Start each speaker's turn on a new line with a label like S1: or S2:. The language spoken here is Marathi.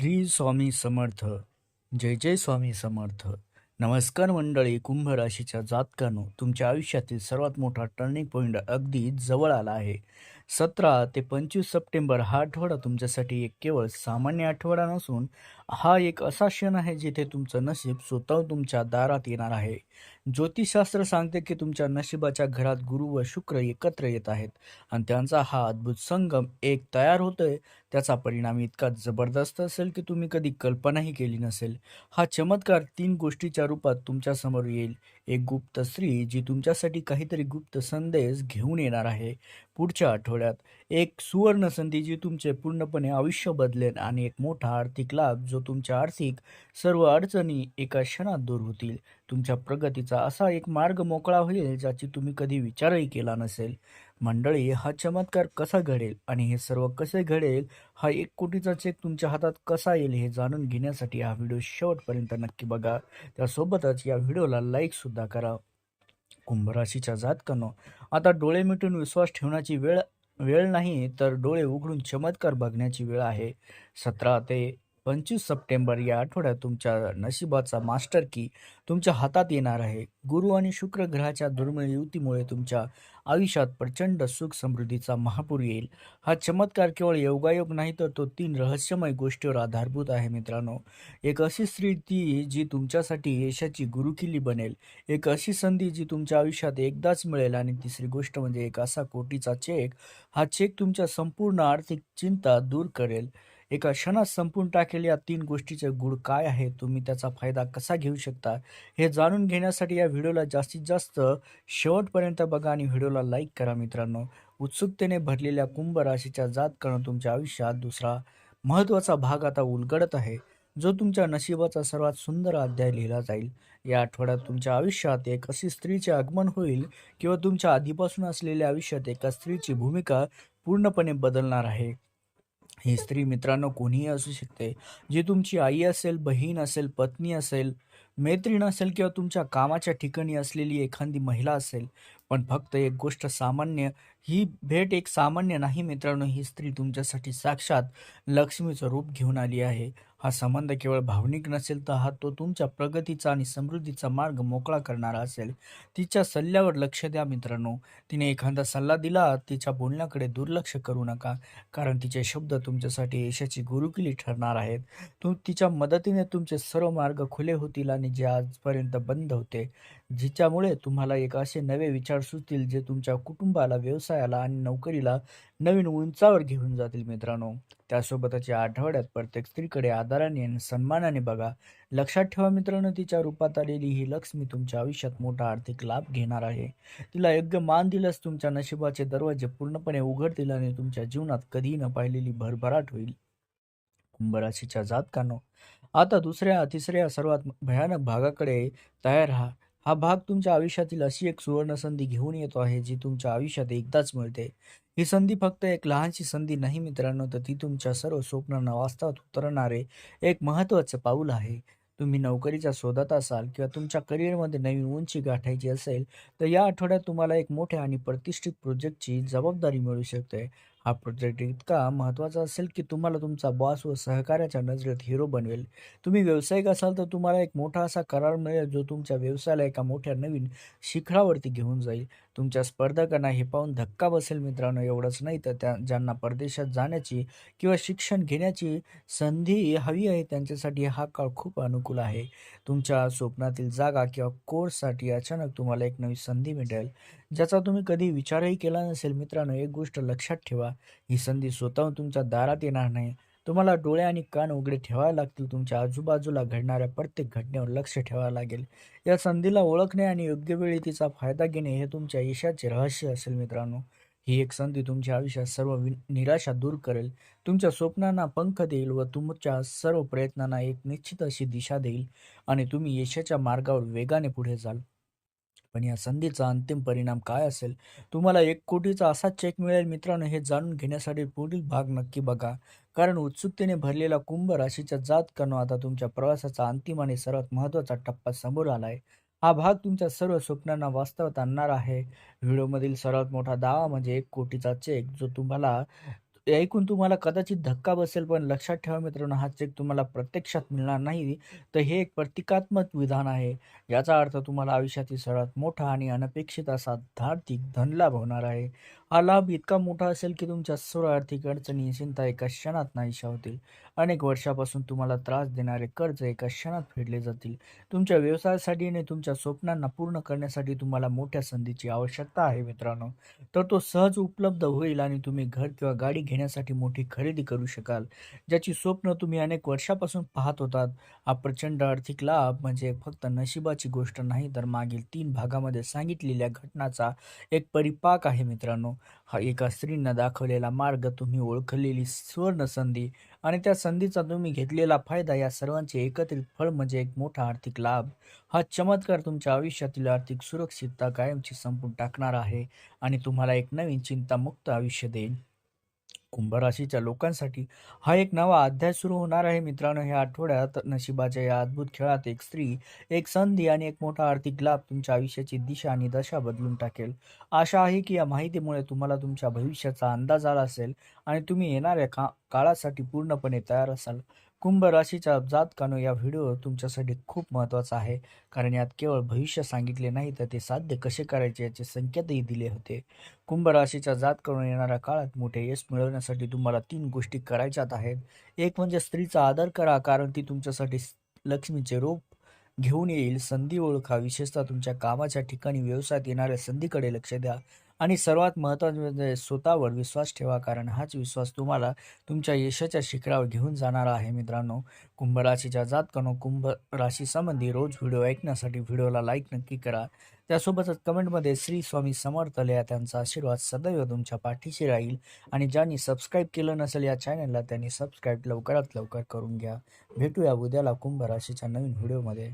S1: श्री स्वामी समर्थ जय जय स्वामी समर्थ. नमस्कार मंडळी कुंभ राशीच्या जातकानो तुमच्या आयुष्यातील सर्वात मोठा टर्निंग पॉईंट अगदी जवळ आला आहे. सतरा ते पंचवीस सप्टेंबर हा आठवडा तुमच्यासाठी एक केवळ सामान्य आठवडा नसून हा एक असा क्षण आहे जिथे तुमचं नशीब स्वतः तुमच्या दारात येणार आहे. ज्योतिषशास्त्र सांगते की तुमच्या नशिबाच्या घरात गुरु व शुक्र एकत्र येत आहेत आणि त्यांचा हा अद्भुत संगम एक तयार होतोय. त्याचा परिणाम इतका जबरदस्त असेल की तुम्ही कधी कल्पनाही केली नसेल. हा चमत्कार तीन गोष्टीच्या रूपात तुमच्यासमोर येईल. एक गुप्त स्त्री जी तुमच्यासाठी काहीतरी गुप्त संदेश घेऊन येणार आहे. पुढच्या आठवड्यात एक सुवर्ण संधी जी तुमचे पूर्णपणे आयुष्य बदलेल आणि एक मोठा आर्थिक लाभ जो तुमच्या आर्थिक सर्व अडचणी एका क्षणात दूर होतील. तुमच्या प्रगतीचा असा एक मार्ग मोकळा होईल ज्याची तुम्ही कधी विचारही केला नसेल. मंडळी हा चमत्कार कसा घडेल आणि हे सर्व कसे घडेल हा एक कोटीचा चेक तुमच्या हातात कसा येईल हे जाणून घेण्यासाठी हा व्हिडिओ शेवटपर्यंत नक्की बघा. त्यासोबतच या व्हिडिओला लाईकसुद्धा करा. कुंभराशीच्या जातकांनो आता डोळे मिटून विश्वास ठेवण्याची वेळ वेळ नाही तर डोळे उघडून चमत्कार बघण्याची वेळ आहे. सतरा ते पंचवीस सप्टेंबर या आठवड्यात तुमच्या नशिबाचा मास्टर की तुमच्या हातात येणार आहे. गुरु आणि शुक्र ग्रहाच्या दुर्मिळ युतीमुळे तुमच्या आयुष्यात प्रचंड सुख समृद्धीचा महापूर येईल. हा चमत्कार केवळ योगायोग नाही तर तो तीन रहस्यमय गोष्टीवर आधारभूत आहे मित्रांनो. एक अशी स्त्री ती जी तुमच्यासाठी यशाची गुरुकिल्ली बनेल. एक अशी संधी जी तुमच्या आयुष्यात एकदाच मिळेल. आणि तिसरी गोष्ट म्हणजे एक असा कोटीचा चेक. हा चेक तुमच्या संपूर्ण आर्थिक चिंता दूर करेल. एका क्षणात संपून टाकेल या तीन गोष्टीचे गुण काय आहे? तुम्ही त्याचा फायदा कसा घेऊ शकता? हे जाणून घेण्यासाठी या व्हिडिओला जास्तीत जास्त शेवटपर्यंत बघा आणि व्हिडिओला लाईक करा मित्रांनो. उत्सुकतेने भरलेल्या कुंभ राशीच्या जात तुमच्या आयुष्यात दुसरा महत्त्वाचा भाग आता उलगडत आहे. जो तुमच्या नशिबाचा सर्वात सुंदर अध्याय लिहिला जाईल. या आठवड्यात तुमच्या आयुष्यात एक अशी स्त्रीचे आगमन होईल किंवा तुमच्या आधीपासून असलेल्या आयुष्यात एका स्त्रीची भूमिका पूर्णपणे बदलणार आहे. ही स्त्री मित्रांनो कोणीही असू शकते. जी तुमची आई असेल बहीण असेल पत्नी असेल मैत्रीण असेल किंवा तुमच्या कामाच्या ठिकाणी असलेली एखादी महिला असेल पण फक्त एक गोष्ट सामान्य ही भेट एक सामान्य नाही मित्रांनो ही स्त्री तुमच्यासाठी साक्षात लक्ष्मीचं रूप घेऊन आली आहे. हा संबंध केवळ भावनिक नसेल तर हा तो तुमच्या प्रगतीचा आणि समृद्धीचा मार्ग मोकळा करणारा असेल. तिच्या सल्ल्यावर लक्ष द्या मित्रांनो. तिने एखादा सल्ला दिला तिच्या बोलण्याकडे दुर्लक्ष करू नका कारण तिचे शब्द तुमच्यासाठी यशाची गुरुकिली ठरणार आहेत. तू तिच्या मदतीने तुमचे सर्व मार्ग खुले होतील आणि जे आजपर्यंत बंद होते जिच्यामुळे तुम्हाला एक असे नवे विचार सुचतील जे तुमच्या कुटुंबाला व्यवसायाला आणि नोकरीला नवीन उंचावर घेऊन जातील मित्रांनो. त्यासोबतच या आठवड्यात प्रत्येक स्त्रीकडे आदराने आणि सन्मानाने बघा. लक्षात ठेवा मित्रांनो तिच्या रूपात आलेली ही लक्ष्मी तुमच्या आयुष्यात मोठा आर्थिक लाभ घेणार आहे. तिला योग्य मान दिल्यास तुमच्या नशिबाचे दरवाजे पूर्णपणे उघडतील आणि तुमच्या जीवनात कधीही न पाहिलेली भरभराट होईल. कुंभराशीच्या जातकानो आता दुसऱ्या तिसऱ्या सर्वात भयानक भागाकडे तयार राहा. हा भाग तुमच्या आयुष्यातील अशी एक सुवर्ण संधी घेऊन येतो आहे जी तुमच्या आयुष्यात एकदाच मिळते. ही संधी फक्त एक लहानशी संधी नाही मित्रांनो तर ती तुमच्या सर्व स्वप्नांना वास्तवात उतरणारे एक महत्त्वाचं पाऊल आहे. तुम्ही नोकरीच्या शोधात असाल किंवा तुमच्या करिअरमध्ये नवीन उंची गाठायची असेल तर या आठवड्यात तुम्हाला एक मोठ्या आणि प्रतिष्ठित प्रोजेक्टची जबाबदारी मिळू शकते. हा प्रोजेक्ट इतका महत्त्वाचा असेल की तुम्हाला तुमचा बॉस व सहकार्याच्या नजरेत हिरो बनवेल. तुम्ही व्यावसायिक असाल तर तुम्हाला एक मोठा असा करार मिळेल जो तुमच्या व्यवसायाला एका मोठ्या नवीन शिखरावरती घेऊन जाईल. तुमच्या स्पर्धकांना हे पाहून धक्का बसेल मित्रांनो. एवढंच नाही तर त्या ज्यांना परदेशात जाण्याची किंवा शिक्षण घेण्याची संधी हवी आहे त्यांच्यासाठी हा काळ खूप अनुकूल आहे. तुमच्या स्वप्नातील जागा किंवा कोर्ससाठी अचानक तुम्हाला एक नवी संधी मिळेल. ज्याचा तुम्ही कधी विचारही केला नसेल मित्रांनो. एक गोष्ट लक्षात ठेवा ही संधी स्वतःहून तुमच्या दारात येणार नाही. तुम्हाला डोळे आणि कान उघडे ठेवावे लागतील. तुमच्या आजूबाजूला घडणाऱ्या प्रत्येक घटनेवर लक्ष ठेवावं लागेल. या संधीला ओळखणे आणि योग्य वेळी तिचा फायदा घेणे हे तुमच्या यशाचे रहस्य असेल मित्रांनो. ही एक संधी तुमच्या आयुष्यात सर्व वि निराशा दूर करेल. तुमच्या स्वप्नांना पंख देईल व तुमच्या सर्व प्रयत्नांना एक निश्चित अशी दिशा देईल आणि तुम्ही यशाच्या मार्गावर वेगाने पुढे जाल. पण या संधीचा अंतिम परिणाम काय असेल? तुम्हाला एक कोटीचा असा चेक मिळेल मित्रांनो हे जाणून घेण्यासाठी पुढील भाग नक्की बघा. कारण उत्सुकतेने भरलेला कुंभ राशीच्या जात कणो आता तुमच्या प्रवासाचा अंतिम आणि सर्वात महत्त्वाचा टप्पा समोर आलाय. हा भाग तुमच्या सर्व स्वप्नांना वास्तवात आणणार आहे. व्हिडिओमधील सर्वात मोठा दावा म्हणजे एक कोटीचा चेक जो तुम्हाला ऐकून तुम्हाला कदाचित धक्का बसेल पण लक्षात ठेवा मित्रांनो हा चेक तुम्हाला प्रत्यक्षात मिळणार नाही तर हे एक प्रतिकात्मक विधान आहे. याचा अर्थ तुम्हाला आयुष्यातील सर्वात मोठा आणि अनपेक्षित असा आर्थिक धनलाभ होणार आहे. हा लाभ इतका मोठा असेल की तुमच्या सर्व आर्थिक अडचणी चिंता एका क्षणात नाहीशा होतील. अनेक वर्षापासून तुम्हाला त्रास देणारे कर्ज एका क्षणात फेडले जातील. तुमच्या व्यवसायासाठी आणि तुमच्या स्वप्नांना पूर्ण करण्यासाठी तुम्हाला मोठ्या संधीची आवश्यकता आहे मित्रांनो. तर तो सहज उपलब्ध होईल आणि तुम्ही घर किंवा गाडी घेण्यासाठी मोठी खरेदी करू शकाल. ज्याची स्वप्न तुम्ही अनेक वर्षापासून पाहत होतात. हा प्रचंड आर्थिक लाभ म्हणजे फक्त नशिबाची गोष्ट नाही तर मागील तीन भागामध्ये सांगितलेल्या घटनाचा एक परिपाक आहे मित्रांनो. हा एका स्त्रीनं दाखवलेला मार्ग तुम्ही ओळखलेली सुवर्ण संधी आणि त्या संधीचा तुम्ही घेतलेला फायदा या सर्वांचे एकत्रित फळ म्हणजे एक मोठा आर्थिक लाभ. हा चमत्कार तुमच्या आयुष्यातील आर्थिक सुरक्षितता कायमची संपून टाकणार आहे आणि तुम्हाला एक नवीन चिंतामुक्त आयुष्य देईल कुंभ राशीच्या लोकांसाठी हा एक नवा अध्याय सुरू होणार आहे. मित्रांनो ह्या आठवड्यात नशिबाच्या या अद्भुत खेळात एक स्त्री एक संधी आणि एक मोठा आर्थिक लाभ तुमच्या आयुष्याची दिशा आणि दशा बदलून टाकेल. आशा आहे की या माहितीमुळे तुम्हाला तुमच्या भविष्याचा अंदाज आला असेल आणि तुम्ही येणाऱ्या का काळासाठी पूर्णपणे तयार असाल. कुंभ राशीच्या जातकानो या व्हिडिओ तुमच्यासाठी खूप महत्त्वाचा आहे. कारण यात केवळ भविष्य सांगितले नाही तर ते साध्य कसे करायचे याचे संकेतही दिले होते. कुंभ राशीच्या जातकानो येणाऱ्या काळात मोठे यश मिळवण्यासाठी तुम्हाला तीन गोष्टी करायच्यात आहेत. एक म्हणजे स्त्रीचा आदर करा कारण ती तुमच्यासाठी लक्ष्मीचे रूप घेऊन येईल. संधी ओळखा. विशेषतः तुमच्या कामाच्या ठिकाणी व्यवसायात येणाऱ्या संधीकडे लक्ष द्या. आणि सर्वात महत्त्वाचे म्हणजे स्वतःवर विश्वास ठेवा कारण हाच विश्वास तुम्हाला तुमच्या यशाच्या शिखरावर घेऊन जाणारा आहे मित्रांनो. कुंभ राशीच्या जातकानो कुंभ राशीसंबंधी रोज व्हिडिओ ऐकण्यासाठी व्हिडिओला लाईक नक्की करा. त्यासोबतच कमेंटमध्ये श्री स्वामी समर्थ लिहा त्यांचा आशीर्वाद सदैव तुमच्या पाठीशी राहील. आणि ज्यांनी सबस्क्राईब केलं नसेल या चॅनलला त्यांनी सबस्क्राईब लवकरात लवकर करून घ्या. भेटूया उद्याला कुंभ राशीच्या नवीन व्हिडिओमध्ये.